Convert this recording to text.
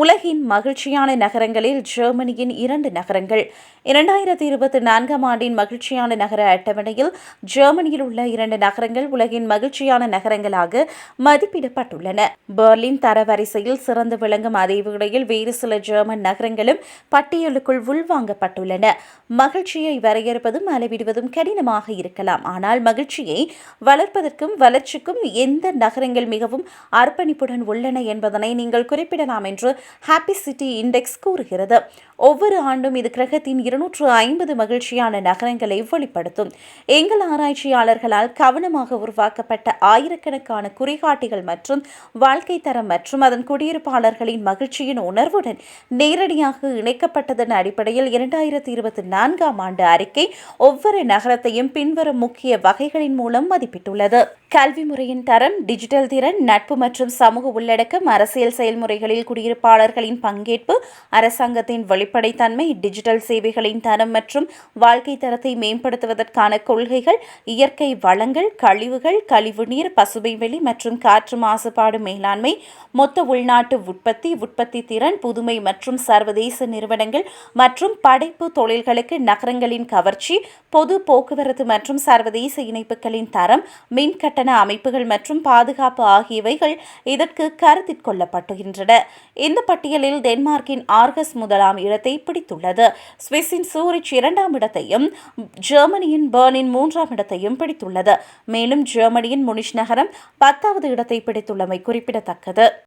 உலகின் மகிழ்ச்சியான நகரங்களில் ஜெர்மனியின் இரண்டு நகரங்கள். இரண்டாயிரத்தி இருபத்தி நான்காம் ஆண்டின் மகிழ்ச்சியான நகர அட்டவணையில் ஜெர்மனியில் உள்ள இரண்டு நகரங்கள் உலகின் மகிழ்ச்சியான நகரங்களாக மதிப்பிடப்பட்டுள்ளன. பெர்லின் தரவரிசையில் சிறந்து விளங்கும் அதே வேளையில் வேறு சில ஜெர்மன் நகரங்களும் பட்டியலுக்குள் உள்வாங்கப்பட்டுள்ளன. மகிழ்ச்சியை வரையறுப்பதும் அளவிடுவதும் கடினமாக இருக்கலாம். ஆனால் மகிழ்ச்சியை வளர்ப்பதற்கும் வளர்ச்சிக்கும் எந்த நகரங்கள் மிகவும் அர்ப்பணிப்புடன் உள்ளன என்பதனை நீங்கள் குறிப்பிடலாம் என்று ஹாப்பி சிட்டி இண்டெக்ஸ் கூறுகிறது. ஒவ்வொரு ஆண்டும் இது கிரகத்தின் இருநூற்று ஐம்பது மகிழ்ச்சியான நகரங்களை வெளிப்படுத்தும். எங்கள் ஆராய்ச்சியாளர்களால் கவனமாக உருவாக்கப்பட்ட ஆயிரக்கணக்கான குறிகாட்டிகள் மற்றும் வாழ்க்கை தரம் மற்றும் அதன் குடியிருப்பாளர்களின் மகிழ்ச்சியின் உணர்வுடன் நேரடியாக இணைக்கப்பட்டதன் அடிப்படையில் இரண்டாயிரத்தி இருபத்தி நான்காம் ஆண்டு அறிக்கை ஒவ்வொரு நகரத்தையும் பின்வரும் முக்கிய வகைகளின் மூலம் மதிப்பிட்டுள்ளது. கல்வி முறையின் தரம் டிஜிட்டல் திறன் நட்பு மற்றும் சமூக உள்ளடக்கம் அரசியல் செயல்முறைகளில் குடியிருப்பாளர்களின் பங்கேற்பு அரசாங்கத்தின் வெளிப்படைத்தன்மை டிஜிட்டல் சேவைகளின் தரம் மற்றும் வாழ்க்கை தரத்தை மேம்படுத்துவதற்கான கொள்கைகள் இயற்கை வளங்கள் கழிவுகள் கழிவுநீர் பசுமை வெளி மற்றும் காற்று மாசுபாடு மேலாண்மை மொத்த உள்நாட்டு உற்பத்தி உற்பத்தி திறன் புதுமை மற்றும் சர்வதேச நிறுவனங்கள் மற்றும் படைப்பு தொழில்களுக்கு நகரங்களின் கவர்ச்சி பொது போக்குவரத்து மற்றும் சர்வதேச இணைப்புகளின் தரம் மின்கட்ட கட்டண அமைப்புகள் மற்றும் பாதுகாப்பு ஆகியவைகள் இதற்கு கருத்தில் கொள்ளப்பட்டுகின்றன. இந்த பட்டியலில் டென்மார்க்கின் ஆர்கஸ் முதலாம் இடத்தை பிடித்துள்ளது. சுவிஸின் சூரிச் இரண்டாம் இடத்தையும் ஜெர்மனியின் பெர்னின் மூன்றாம் இடத்தையும் பிடித்துள்ளது. மேலும் ஜெர்மனியின் முனிஷ் நகரம் பத்தாவது இடத்தை பிடித்துள்ளமை குறிப்பிடத்தக்கது.